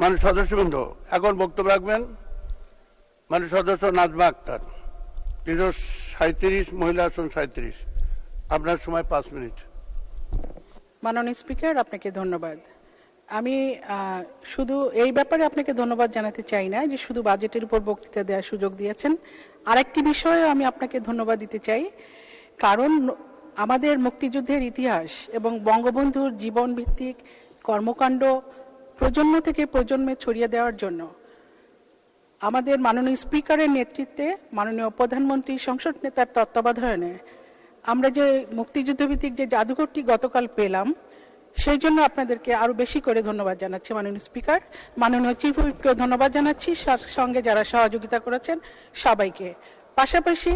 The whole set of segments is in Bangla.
মানুষ সদস্যবৃন্দ, এখন বক্তব্য রাখবেন মানুষ সদস্য নাজমা আক্তার, তিনশো সাঁত্রিশ মহিলা আসন সাঁত্রিশ আপনার সময় পাঁচ মিনিট। মাননীয় স্পিকার, আপনাকে ধন্যবাদ। আমি শুধু এই ব্যাপারে আপনাকে ধন্যবাদ জানাতে চাই না যে শুধু বাজেটের উপর বক্তৃতা দেওয়ার সুযোগ দিয়েছেন। আরেকটি বিষয়ে আমি আপনাকে ধন্যবাদ দিতে চাই। কারণ আমাদের মুক্তিযুদ্ধের ইতিহাস এবং বঙ্গবন্ধুর জীবন ভিত্তিক কর্মকাণ্ড প্রজন্ম থেকে প্রজন্মে ছড়িয়ে দেওয়ার জন্য আমাদের মাননীয় স্পিকারের নেতৃত্বে মাননীয় প্রধানমন্ত্রী সংসদ নেতার তত্ত্বাবধানে আমরা যে মুক্তিযুদ্ধভিত্তিক যে জাদুঘরটি গতকাল পেলাম, সেই জন্য আপনাদেরকে আরও বেশি করে ধন্যবাদ জানাচ্ছি মাননীয় স্পিকার। মাননীয় চিফ হুইপকেও ধন্যবাদ জানাচ্ছি। সঙ্গে যারা সহযোগিতা করেছেন সবাইকে। পাশাপাশি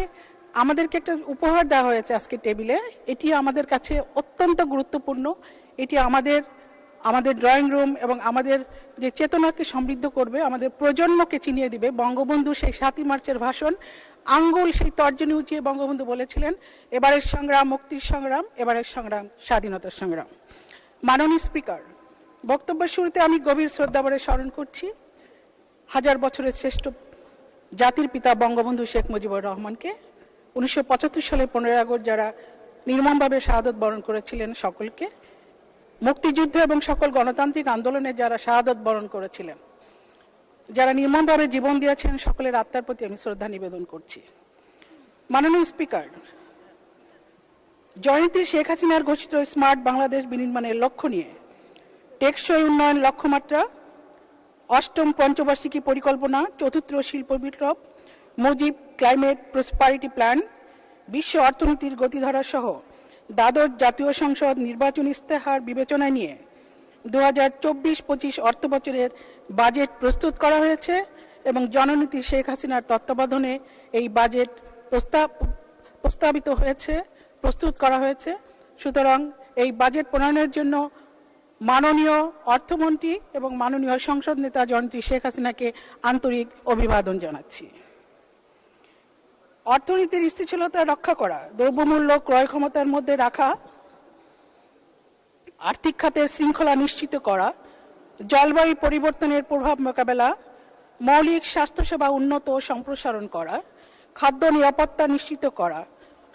আমাদেরকে একটা উপহার দেওয়া হয়েছে আজকে টেবিলে। এটি আমাদের কাছে অত্যন্ত গুরুত্বপূর্ণ। এটি আমাদের আমাদের ড্রয়িং রুম এবং আমাদের যে চেতনাকে সমৃদ্ধ করবে, আমাদের প্রজন্মকে চিনিয়ে দিবে। বঙ্গবন্ধু সেই সাতই মার্চের ভাষণ, আঙ্গুল সেই তর্জনী উঁচিয়ে বঙ্গবন্ধু বলেছিলেন, এবারের সংগ্রাম মুক্তির সংগ্রাম, এবারের সংগ্রাম স্বাধীনতার সংগ্রাম। মাননীয় স্পিকার বক্তব্যের শুরুতে আমি গভীর শ্রদ্ধাভরে স্মরণ করছি। হাজার বছরের শ্রেষ্ঠ জাতির পিতা বঙ্গবন্ধু শেখ মুজিবুর রহমানকে। উনিশশো পঁচাত্তর সালে পনেরোই আগস্ট যারা নির্মমভাবে শাহাদত বরণ করেছিলেন সকলকে। মুক্তিযুদ্ধ এবং সকল গণতান্ত্রিক আন্দোলনে যারা শাহাদত বরণ করেছিলেন, যারা নির্মমভাবে জীবন দিয়েছেন, সকলের আত্মার প্রতি আমি শ্রদ্ধা নিবেদন করছি। মাননীয় স্পিকার, জয়ন্তী শেখ হাসিনার ঘোষিত স্মার্ট বাংলাদেশ বিনির্মাণের লক্ষ্য নিয়ে টেকসই উন্নয়ন লক্ষ্যমাত্রা, অষ্টম পঞ্চবার্ষিকী পরিকল্পনা, চতুর্থ শিল্প বিপ্লব, মুজিব ক্লাইমেট প্রসপারিটি প্ল্যান, বিশ্ব অর্থনীতির গতিধারা সহ দ্বাদশ জাতীয় সংসদ নির্বাচন ইস্তেহার বিবেচনায় নিয়ে দু হাজার চব্বিশ পঁচিশ অর্থ বছরের বাজেট প্রস্তুত করা হয়েছে এবং জননীতি শেখ হাসিনার তত্ত্বাবধানে এই বাজেট প্রস্তাব প্রস্তাবিত হয়েছে, প্রস্তুত করা হয়েছে। সুতরাং এই বাজেট প্রণয়নের জন্য মাননীয় অর্থমন্ত্রী এবং মাননীয় সংসদ নেতা জয়ন্তী শেখ হাসিনাকে আন্তরিক অভিবাদন জানাচ্ছি। অর্থনীতির স্থিতিশীলতা রক্ষা করা, দ্রব্যমূল্য ক্রয় ক্ষমতার মধ্যে রাখা, আর্থিক খাতের শৃঙ্খলা নিশ্চিত করা, জলবায়ু পরিবর্তনের প্রভাব মোকাবেলা, মৌলিক স্বাস্থ্যসেবা উন্নত সম্প্রসারণ করা, খাদ্য নিরাপত্তা নিশ্চিত করা,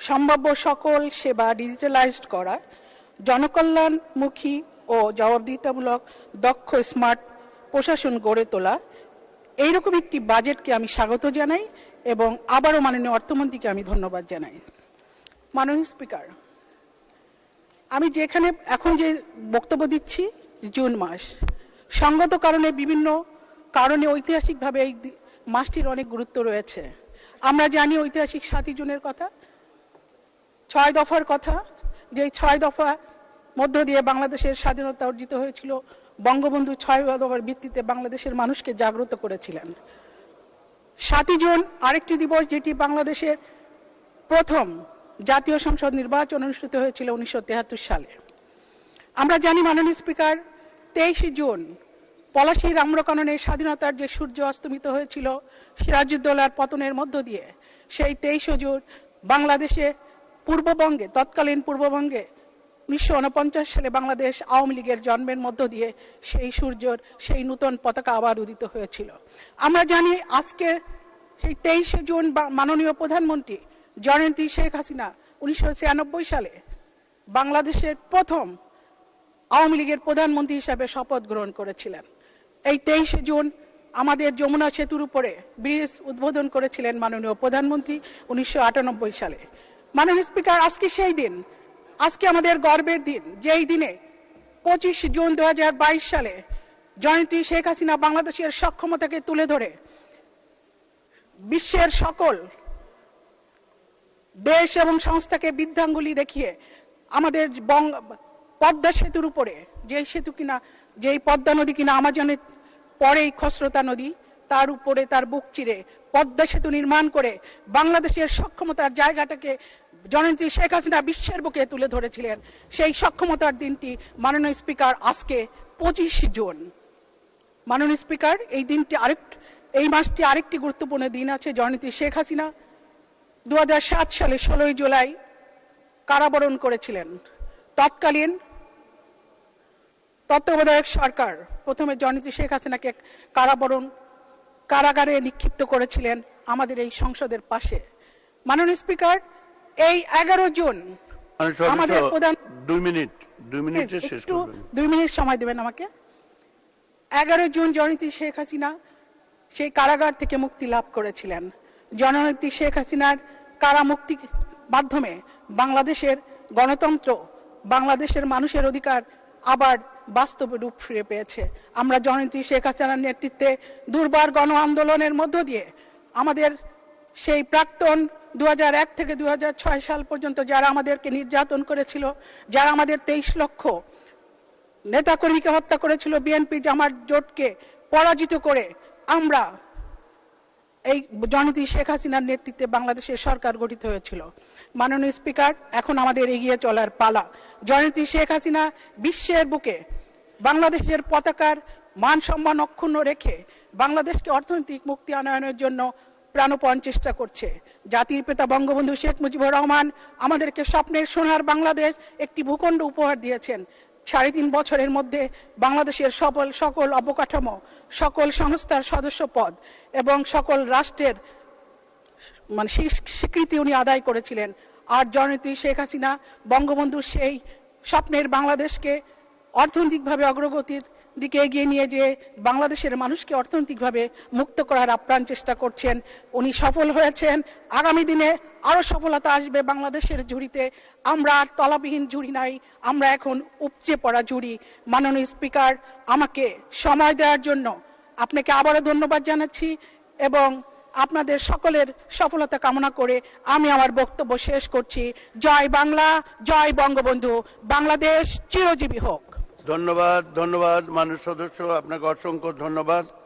সম্ভাব্য সকল সেবা ডিজিটালাইজড করা, জনকল্যাণমুখী ও জবাবদিহিতামূলক দক্ষ, স্মার্ট প্রশাসন গড়ে তোলা। এইরকম একটি বাজেটকে আমি স্বাগত জানাই। এবং আবারও মাননীয় অর্থমন্ত্রীকে আমি ধন্যবাদ জানাই। মাননীয় স্পিকার, আমি যেখানে এখন যে বক্তব্য দিচ্ছি জুন মাস, সঙ্গত কারণে বিভিন্ন কারণে ঐতিহাসিকভাবে এই মাসটির অনেক গুরুত্ব রয়েছে। আমরা জানি ঐতিহাসিক সাতই জুনের কথা, ছয় দফার কথা যে ছয় দফা মধ্য দিয়ে বাংলাদেশের স্বাধীনতা অর্জিত হয়েছিল, বঙ্গবন্ধু ছয় দফার ভিত্তিতে বাংলাদেশের মানুষকে জাগ্রত করেছিলেন। সাতই জুন আরেকটি দিবস, যেটি বাংলাদেশের প্রথম জাতীয় সংসদ নির্বাচন অনুষ্ঠিত হয়েছিল উনিশশো সালে। আমরা জানি মাননীয় স্পিকার, তেইশে জুন পলাশীর আম্রকাননের স্বাধীনতার যে সূর্য অস্তমিত হয়েছিল সিরাজউদ্দৌলার পতনের মধ্য দিয়ে, সেই তেইশে জুন বাংলাদেশে পূর্ববঙ্গে, তৎকালীন পূর্ববঙ্গে উনিশশো উনপঞ্চাশ সালে বাংলাদেশ আওয়ামী লীগের জন্মের মধ্য দিয়ে সেই সূর্যর সেই নূতন পতাকা আবার উদিত হয়েছিল। আমরা জানি আজকে সেই তেইশে জুন মাননীয় প্রধানমন্ত্রী জয়ন্তী শেখ হাসিনা উনিশশো ছিয়ানব্বই সালে বাংলাদেশের প্রথম আওয়ামী লীগের প্রধানমন্ত্রী হিসাবে শপথ গ্রহণ করেছিলেন। এই তেইশে জুন আমাদের যমুনা সেতুর উপরে ব্রিজ উদ্বোধন করেছিলেন মাননীয় প্রধানমন্ত্রী উনিশশো আটানব্বই সালে। মাননীয় স্পিকার, আজকে সেই দিন আজকে আমাদের গর্বের দিন। যেই দিনে পঁচিশ জুন দু হাজার বাইশ সালে জয়ন্তী শেখ হাসিনা বাংলাদেশের সক্ষমতাকে তুলে ধরে বিশ্বের সকল দেশ এবং সংস্থাকে বৃদ্ধাঙ্গুলি দেখিয়ে আমাদের পদ্মা সেতুর উপরে, যেই সেতু কিনা, যেই পদ্মা নদী কিনা, আমাজনের পরেই খসরতা নদী তার উপরে তার বুক চিরে, পদ্মা সেতু নির্মাণ করে বাংলাদেশের সক্ষমতার জায়গাটাকে জননেত্রী শেখ হাসিনা বিশ্বের বুকে তুলে ধরেছিলেন। সেই সক্ষমতার দিনটি মাননীয় স্পিকার আজকে পঁচিশ জুন। মাননীয় স্পিকার, এই দিনটি আরেক, এই মাসটি আরেকটি গুরুত্বপূর্ণ দিন আছে জননেত্রী শেখ হাসিনা। দু হাজার সাত সালে ষোলোই জুলাই কারাবরণ করেছিলেন। তৎকালীন তত্ত্বাবধায়ক সরকার প্রথমে জননেত্রী শেখ হাসিনাকে কারাবরণ কারাগারে নিক্ষিপ্ত করেছিলেন আমাদের এই সংসদের পাশে। মাননীয় স্পিকার এই এগারো জুন আমাদের প্রধান- দুই মিনিট দুই মিনিটে একটু দুই মিনিট সময় দেবেন আমাকে। এগারো জুন জননেত্রী শেখ হাসিনা সেই কারাগার থেকে মুক্তি লাভ করেছিলেন। জননেত্রী শেখ হাসিনার কারা মুক্তি মাধ্যমে বাংলাদেশের গণতন্ত্র বাংলাদেশের মানুষের অধিকার আবার বাস্তবে রূপ ফিরে পেয়েছে। আমরা জননেত্রী শেখ হাসিনার নেতৃত্বে দুর্বার গণ আন্দোলনের মধ্য দিয়ে আমাদের সেই প্রাক্তন দু হাজার এক থেকে দু হাজার ছয় সাল পর্যন্ত যারা আমাদেরকে নির্যাতন করেছিল, যারা আমাদের তেইশ লক্ষ নেতাকর্মীকে হত্যা করেছিল, বিএনপি জামার জোটকে পরাজিত করে আমরা এই জননেত্রী শেখ হাসিনার নেতৃত্বে বাংলাদেশের সরকার গঠিত হয়েছিল। মাননীয় স্পিকার, এখন আমাদের এগিয়ে চলার পালা। জননেত্রী শেখ হাসিনা বিশ্বের বুকে বাংলাদেশের পতাকার মান সম্মান অক্ষুণ্ণ রেখে বাংলাদেশকে অর্থনৈতিক মুক্তি আনয়নের জন্য প্রাণপণ চেষ্টা করছে। জাতির পিতা বঙ্গবন্ধু শেখ মুজিবুর রহমান আমাদেরকে স্বপ্নের সোনার বাংলাদেশ একটি ভূখণ্ড উপহার দিয়েছেন। সাড়ে তিন বছরের মধ্যে বাংলাদেশের সকল সকল অবকাঠামো, সকল সংস্থার সদস্য পদ এবং সকল রাষ্ট্রের মানে স্বীকৃতি উনি আদায় করেছিলেন। আর জননেত্রী শেখ হাসিনা বঙ্গবন্ধুর সেই স্বপ্নের বাংলাদেশকে অর্থনৈতিকভাবে অগ্রগতির দিকে এগিয়ে নিয়ে যে বাংলাদেশের মানুষকে অর্থনৈতিকভাবে মুক্ত করার আপ্রাণ চেষ্টা করছেন, উনি সফল হয়েছেন। আগামী দিনে আরও সফলতা আসবে বাংলাদেশের ঝুড়িতে। আমরা আর তলাবিহীন ঝুড়ি নাই, আমরা এখন উপচে পড়া ঝুড়ি। মাননীয় স্পিকার, আমাকে সময় দেওয়ার জন্য আপনাকে আবারও ধন্যবাদ জানাচ্ছি এবং আপনাদের সকলের সফলতা কামনা করে আমি আমার বক্তব্য শেষ করছি। জয় বাংলা, জয় বঙ্গবন্ধু। বাংলাদেশ চিরজীবী হোক। ধন্যবাদ ধন্যবাদ মানুষ সদস্য আপনাকে অসংখ্য ধন্যবাদ।